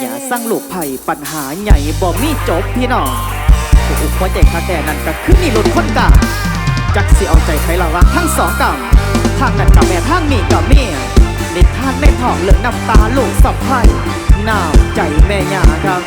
อย่าสร้างลูกไผ่ปัญหาใหญ่บ่มีจบพี่น้องผู้อุปหัใจคาแต่นั่นก็คือนี่หลุดคนกาจักสิเอาใจใครละวะทั้งสองกำทางนั้นกับแม่ทางนี้กับเมียนิทานในท้องเหลืองน้ำตาลูกสับไผ่หนาวใจแม่ยาครับ